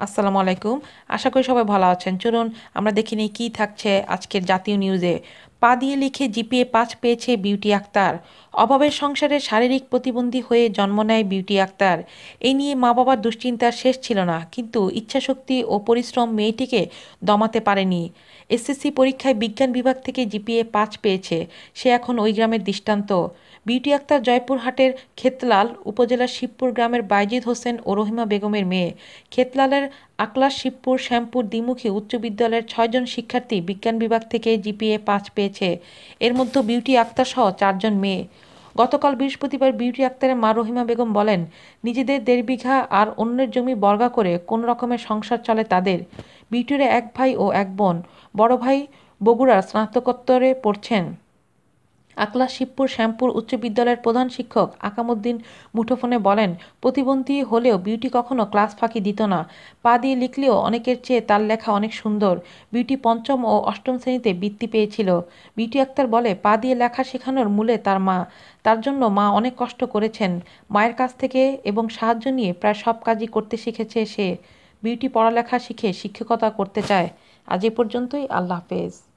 আসসালামু আলাইকুম। আশা করি সবাই ভালো আছেন। চলুন, আমরা দেখিনি নিই কী থাকছে আজকের জাতীয় নিউজে পা দিয়ে লিখে জিপিএ পাঁচ পেয়েছে বিউটি আক্তার। অভাবের সংসারে শারীরিক প্রতিবন্ধী হয়ে জন্ম নেয় বিউটি আক্তার। এই নিয়ে মা বাবার দুশ্চিন্তার শেষ ছিল না, কিন্তু ইচ্ছাশক্তি ও পরিশ্রম মেয়েটিকে দমাতে পারেনি। এসএসসি পরীক্ষায় বিজ্ঞান বিভাগ থেকে জিপিএ পাঁচ পেয়েছে, সে এখন ওই গ্রামের দৃষ্টান্ত। বিউটি আক্তার জয়পুরহাটের খেতলাল উপজেলার শিবপুর গ্রামের বাইজিদ হোসেন ও রহিমা বেগমের মেয়ে। খেতলালের আকলাস শিবপুর শ্যামপুর দ্বিমুখী উচ্চ বিদ্যালয়ের ছয়জন শিক্ষার্থী বিজ্ঞান বিভাগ থেকে জিপিএ পাঁচ পেয়েছে। এর মধ্যে বিউটি আক্তার সহ চারজন মেয়ে। গতকাল বৃহস্পতিবার বিউটি আক্তারের মা রহিমা বেগম বলেন, নিজেদের দেড় বিঘা আর অন্যের জমি বর্গা করে কোন রকমের সংসার চলে তাদের। বিউটির এক ভাই ও এক বোন। বড় ভাই বগুড়ার স্নাতকোত্তরে পড়ছেন। আকলা শিবপুর শ্যামপুর উচ্চ বিদ্যালয়ের প্রধান শিক্ষক আকামুদ্দিন মুঠোফোনে বলেন, প্রতিবন্ধী হলেও বিউটি কখনো ক্লাস ফাঁকি দিত না। পা দিয়ে লিখলেও অনেকের চেয়ে তার লেখা অনেক সুন্দর। বিউটি পঞ্চম ও অষ্টম শ্রেণীতে বৃত্তি পেয়েছিল। বিউটি আক্তার বলে, পা দিয়ে লেখা শেখানোর মূলে তার মা। তার জন্য মা অনেক কষ্ট করেছেন। মায়ের কাছ থেকে এবং সাহায্য নিয়ে প্রায় সব কাজই করতে শিখেছে সে। বিউটি পড়ালেখা শিখে শিক্ষকতা করতে চায়। আজ এ পর্যন্তই। আল্লাহ হাফেজ।